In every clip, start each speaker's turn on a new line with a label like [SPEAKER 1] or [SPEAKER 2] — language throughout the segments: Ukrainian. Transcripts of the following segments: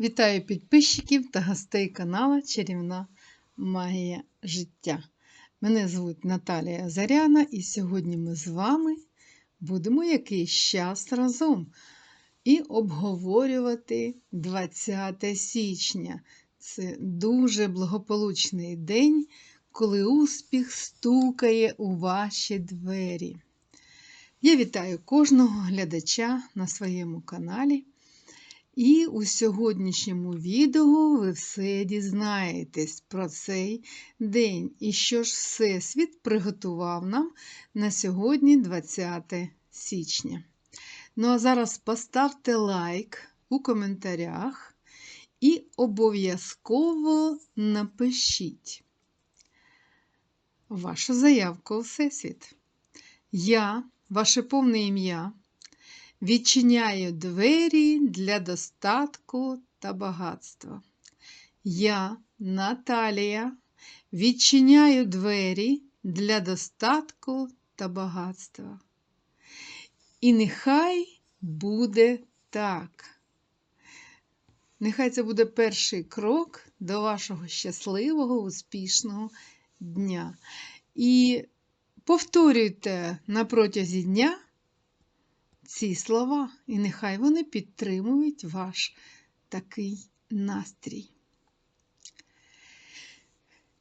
[SPEAKER 1] Вітаю підписчиків та гостей канала Чарівна Магія життя. Мене звуть Наталія Заряна, і сьогодні ми з вами будемо якийсь час разом і обговорювати 20 січня. Це дуже благополучний день, коли успіх стукає у ваші двері. Я вітаю кожного глядача на своєму каналі. І у сьогоднішньому відео ви все дізнаєтесь про цей день і що ж Всесвіт приготував нам на сьогодні, 20 січня. Ну а зараз поставте лайк у коментарях і обов'язково напишіть вашу заявку у Всесвіт. Я, ваше повне ім'я. Відчиняю двері для достатку та багатства. Я, Наталія, відчиняю двері для достатку та багатства. І нехай буде так. Нехай це буде перший крок до вашого щасливого, успішного дня. І повторюйте на протязі дня ці слова, і нехай вони підтримують ваш такий настрій.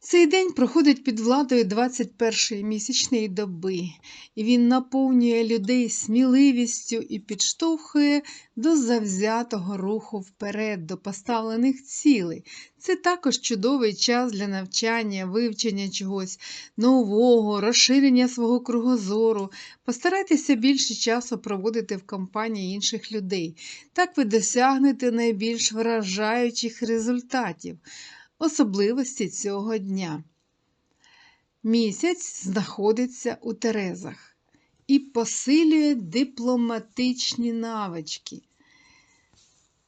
[SPEAKER 1] Цей день проходить під владою 21-ї місячної доби, і він наповнює людей сміливістю і підштовхує до завзятого руху вперед, до поставлених цілей. Це також чудовий час для навчання, вивчення чогось нового, розширення свого кругозору. Постарайтеся більше часу проводити в компанії інших людей. Так ви досягнете найбільш вражаючих результатів особливості цього дня. Місяць знаходиться у Терезах і посилює дипломатичні навички,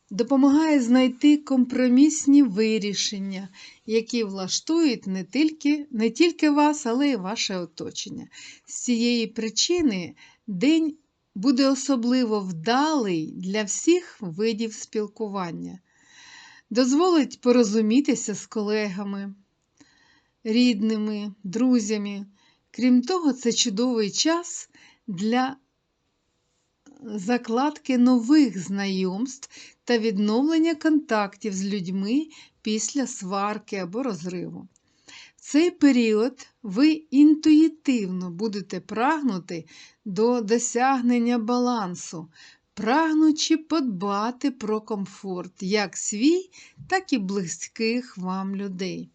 [SPEAKER 1] допомагає знайти компромісні вирішення, які влаштують не тільки, не тільки вас, але й ваше оточення. З цієї причини день буде особливо вдалий для всіх видів спілкування дозволить порозумітися з колегами, рідними, друзями. Крім того, це чудовий час для закладки нових знайомств та відновлення контактів з людьми після сварки або розриву. В цей період ви інтуїтивно будете прагнути до досягнення балансу, прагнучи подбати про комфорт як свій, так і близьких вам людей.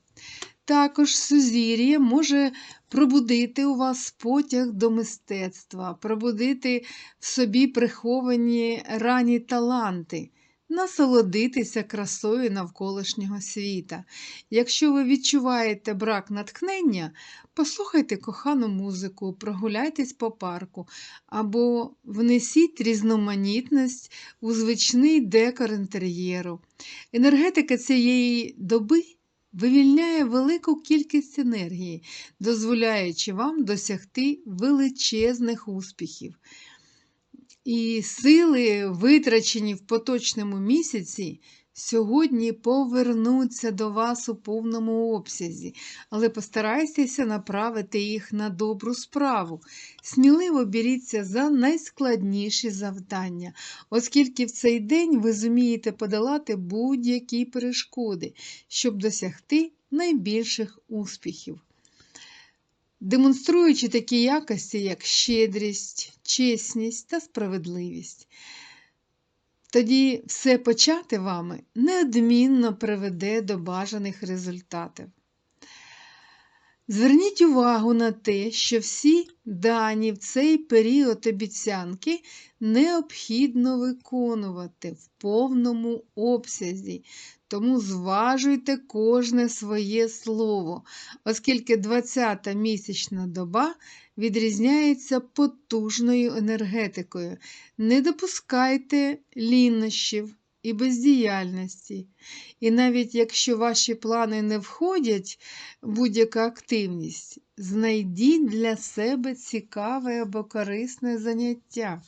[SPEAKER 1] Також сузір'я може пробудити у вас потяг до мистецтва, пробудити в собі приховані ранні таланти насолодитися красою навколишнього світа. Якщо ви відчуваєте брак натхнення, послухайте кохану музику, прогуляйтесь по парку або внесіть різноманітність у звичний декор інтер'єру. Енергетика цієї доби. Вивільняє велику кількість енергії, дозволяючи вам досягти величезних успіхів. І сили, витрачені в поточному місяці, сьогодні повернуться до вас у повному обсязі, але постарайтеся направити їх на добру справу. Сміливо беріться за найскладніші завдання, оскільки в цей день ви зумієте подолати будь-які перешкоди, щоб досягти найбільших успіхів демонструючи такі якості, як щедрість, чесність та справедливість. Тоді все почати вами неодмінно приведе до бажаних результатів. Зверніть увагу на те, що всі дані в цей період обіцянки необхідно виконувати в повному обсязі, тому зважуйте кожне своє слово, оскільки 20-та місячна доба відрізняється потужною енергетикою. Не допускайте лінощів і бездіяльності. І навіть якщо ваші плани не входять в будь-яка активність, знайдіть для себе цікаве або корисне заняття.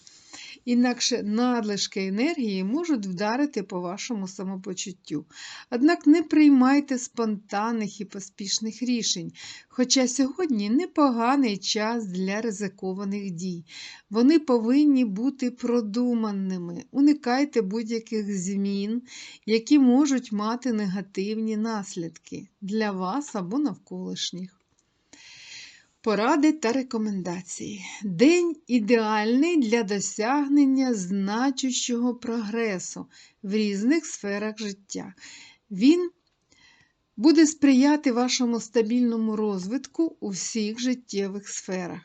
[SPEAKER 1] Інакше надлишки енергії можуть вдарити по вашому самопочуттю. Однак не приймайте спонтанних і поспішних рішень, хоча сьогодні непоганий час для ризикованих дій. Вони повинні бути продуманими. Уникайте будь-яких змін, які можуть мати негативні наслідки для вас або навколишніх. Поради та рекомендації. День ідеальний для досягнення значущого прогресу в різних сферах життя. Він буде сприяти вашому стабільному розвитку у всіх життєвих сферах.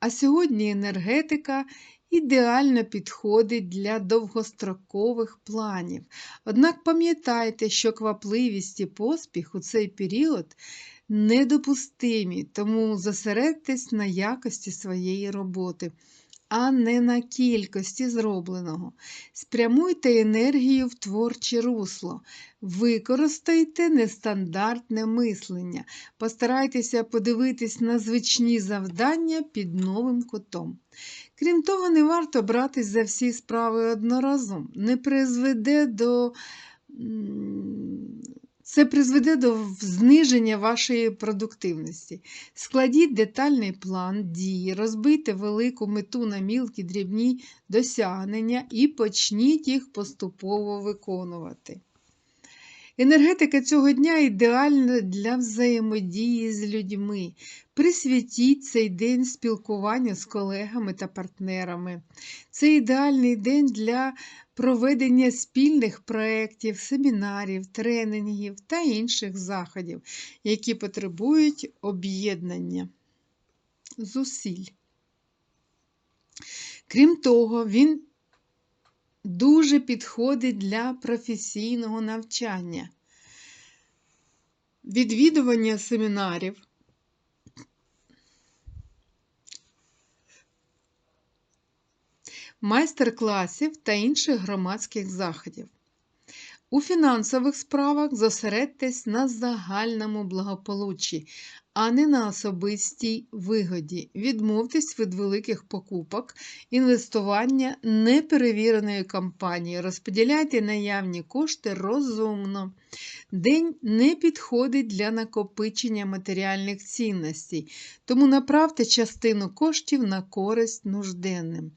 [SPEAKER 1] А сьогодні енергетика ідеально підходить для довгострокових планів. Однак пам'ятайте, що квапливість і поспіх у цей період недопустимі, тому зосередьтесь на якості своєї роботи, а не на кількості зробленого. Спрямуйте енергію в творче русло, використайте нестандартне мислення, постарайтеся подивитись на звичні завдання під новим кутом. Крім того, не варто братись за всі справи одноразом, не призведе до це призведе до зниження вашої продуктивності. Складіть детальний план дії, розбийте велику мету на мілкі дрібні досягнення і почніть їх поступово виконувати. Енергетика цього дня ідеальна для взаємодії з людьми. Присвятіть цей день спілкуванню з колегами та партнерами. Це ідеальний день для проведення спільних проєктів, семінарів, тренінгів та інших заходів, які потребують об'єднання зусиль. Крім того, він дуже підходить для професійного навчання, відвідування семінарів. Майстер-класів та інших громадських заходів. У фінансових справах зосередьтесь на загальному благополуччі, а не на особистій вигоді. Відмовтесь від великих покупок, інвестування неперевіреної компанії, розподіляйте наявні кошти розумно. День не підходить для накопичення матеріальних цінностей, тому направте частину коштів на користь нужденним.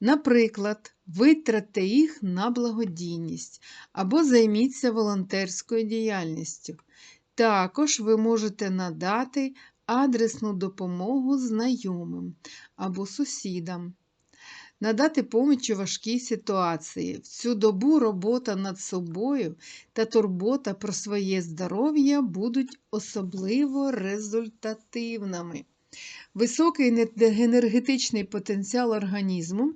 [SPEAKER 1] Наприклад, витратьте їх на благодійність або займіться волонтерською діяльністю. Також ви можете надати адресну допомогу знайомим або сусідам, надати поміч у важкій ситуації. В цю добу робота над собою та турбота про своє здоров'я будуть особливо результативними. Високий енергетичний потенціал організму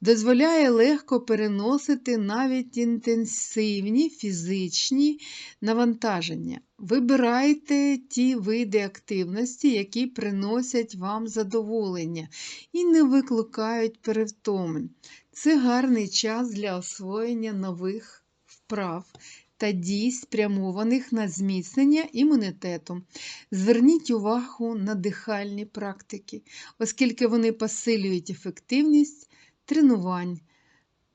[SPEAKER 1] дозволяє легко переносити навіть інтенсивні фізичні навантаження. Вибирайте ті види активності, які приносять вам задоволення і не викликають перевтоми. Це гарний час для освоєння нових вправ та дій, спрямованих на зміцнення імунітету. Зверніть увагу на дихальні практики, оскільки вони посилюють ефективність тренувань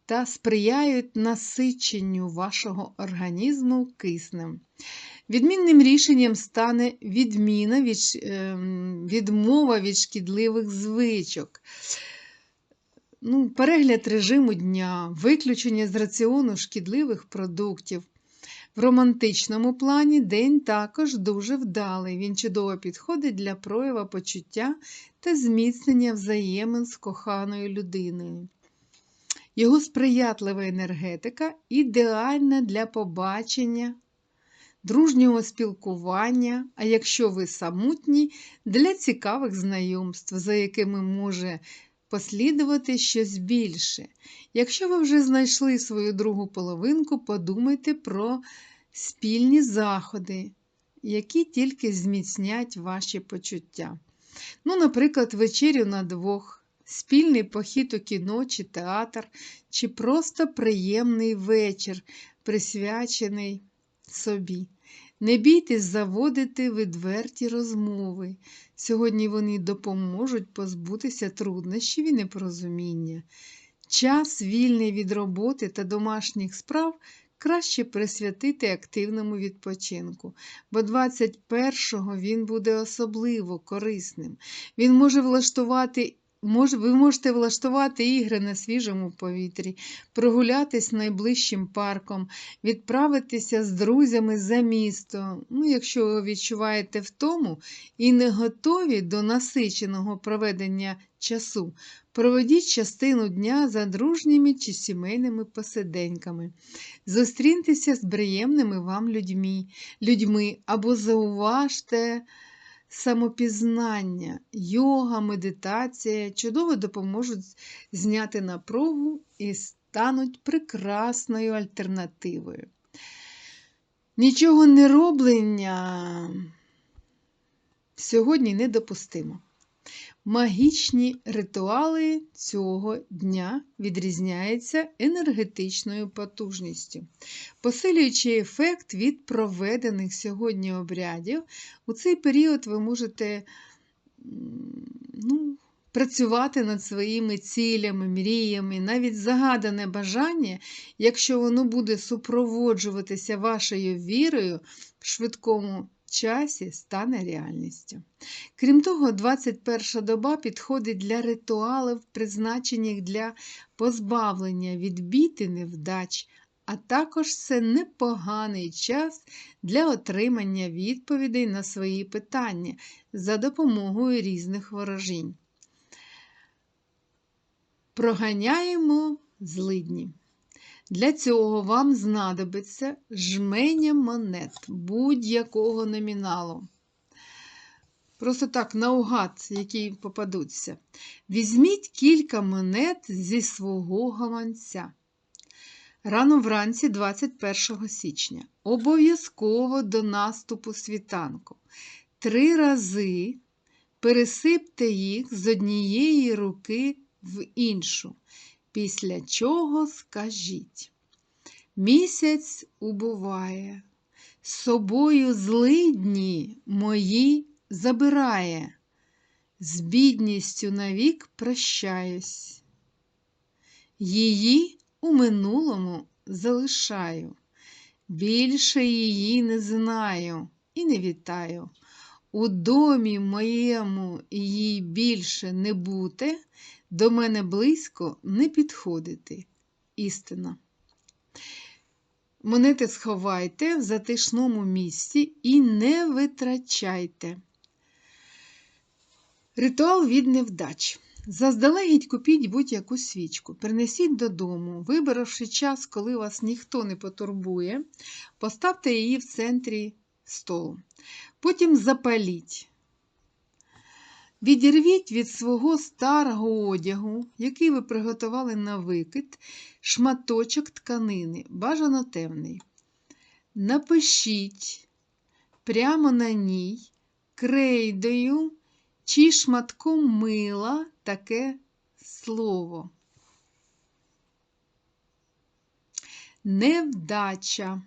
[SPEAKER 1] та сприяють насиченню вашого організму киснем. Відмінним рішенням стане відміна від, ем, відмова від шкідливих звичок. Ну, Перегляд режиму дня, виключення з раціону шкідливих продуктів, в романтичному плані день також дуже вдалий. Він чудово підходить для проява почуття та зміцнення взаємин з коханою людиною. Його сприятлива енергетика ідеальна для побачення, дружнього спілкування, а якщо ви самотні, для цікавих знайомств, за якими може послідувати щось більше. Якщо ви вже знайшли свою другу половинку, подумайте про спільні заходи, які тільки зміцнять ваші почуття. Ну, Наприклад, вечерю на двох, спільний похід у кіно чи театр, чи просто приємний вечір, присвячений собі. Не бійтесь заводити відверті розмови. Сьогодні вони допоможуть позбутися труднощів і непорозуміння. Час, вільний від роботи та домашніх справ, краще присвятити активному відпочинку, бо 21-го він буде особливо корисним. Він може влаштувати. Може, ви можете влаштувати ігри на свіжому повітрі, прогулятись найближчим парком, відправитися з друзями за місто. Ну, якщо ви відчуваєте втому і не готові до насиченого проведення часу, проведіть частину дня за дружніми чи сімейними посиденьками. Зустріньтеся з приємними вам людьми, людьми або зауважте. Самопізнання, йога, медитація чудово допоможуть зняти напругу і стануть прекрасною альтернативою. Нічого не роблення сьогодні недопустимо. Магічні ритуали цього дня відрізняються енергетичною потужністю. Посилюючи ефект від проведених сьогодні обрядів, у цей період ви можете ну, працювати над своїми цілями, мріями, навіть загадане бажання, якщо воно буде супроводжуватися вашою вірою в швидкому часі стане реальністю. Крім того, 21 доба підходить для ритуалів, призначених для позбавлення від бід і невдач, а також це непоганий час для отримання відповідей на свої питання за допомогою різних ворожінь. Проганяємо злидні. Для цього вам знадобиться жменя монет будь-якого номіналу. Просто так, наугад, які попадуться. Візьміть кілька монет зі свого гаманця. Рано вранці 21 січня. Обов'язково до наступу світанку. Три рази пересипте їх з однієї руки в іншу після чого скажіть. Місяць убуває, собою злидні мої забирає, з бідністю навік прощаюсь. Її у минулому залишаю, більше її не знаю і не вітаю. У домі моєму їй більше не бути, до мене близько не підходити. Істина. Монети сховайте в затишному місці і не витрачайте. Ритуал від невдач. Заздалегідь купіть будь-яку свічку, принесіть додому, вибравши час, коли вас ніхто не потурбує, поставте її в центрі столу. Потім запаліть. Відірвіть від свого старого одягу, який ви приготували на викид, шматочок тканини, бажано темний. Напишіть прямо на ній крейдою чи шматком мила таке слово. Невдача.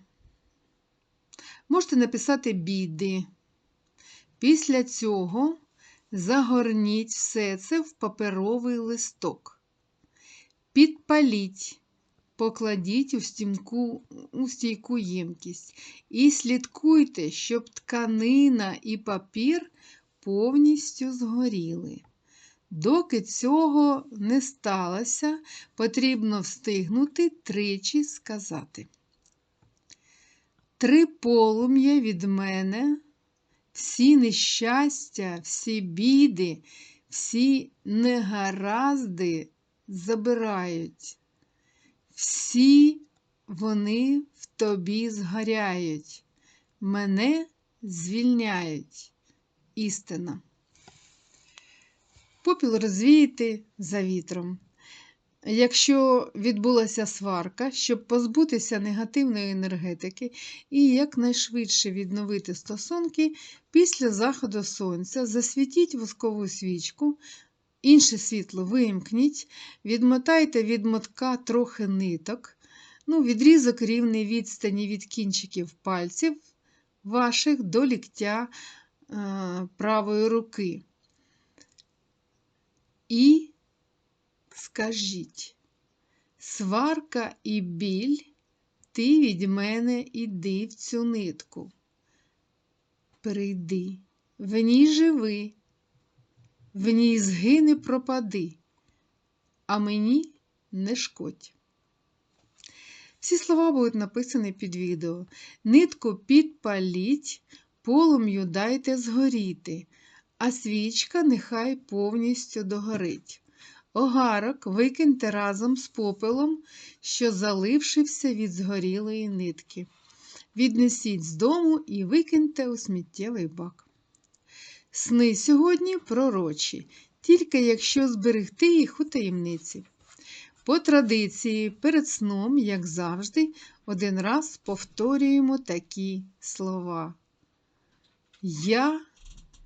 [SPEAKER 1] Можете написати біди. Після цього загорніть все це в паперовий листок. Підпаліть, покладіть у, стімку, у стійку ємкість і слідкуйте, щоб тканина і папір повністю згоріли. Доки цього не сталося, потрібно встигнути тричі сказати. Три полум'я від мене, всі нещастя, всі біди, всі негаразди забирають. Всі вони в тобі згоряють, мене звільняють. Істина. Попіл розвіяти за вітром. Якщо відбулася сварка, щоб позбутися негативної енергетики і якнайшвидше відновити стосунки, після заходу сонця засвітіть воскову свічку, інше світло вимкніть, відмотайте від мотка трохи ниток, ну, відрізок рівний відстані від кінчиків пальців ваших до ліктя е, правої руки. І скажіть, Сварка і біль, ти від мене іди в цю нитку. Прийди, в ній живи, в ній згини пропади, а мені не шкодь. Всі слова будуть написані під відео. Нитку підпаліть, полум'ю дайте згоріти, а свічка нехай повністю догорить. Огарок викиньте разом з попелом, що залившився від згорілої нитки. Віднесіть з дому і викиньте у сміттєвий бак. Сни сьогодні пророчі, тільки якщо зберегти їх у таємниці. По традиції, перед сном, як завжди, один раз повторюємо такі слова. Я,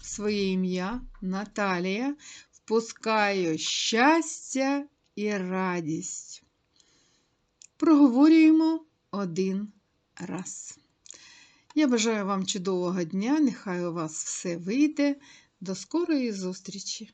[SPEAKER 1] своє ім'я Наталія, впускаю щастя і радість. Проговорюємо один раз. Я бажаю вам чудового дня, нехай у вас все вийде. До скорої зустрічі!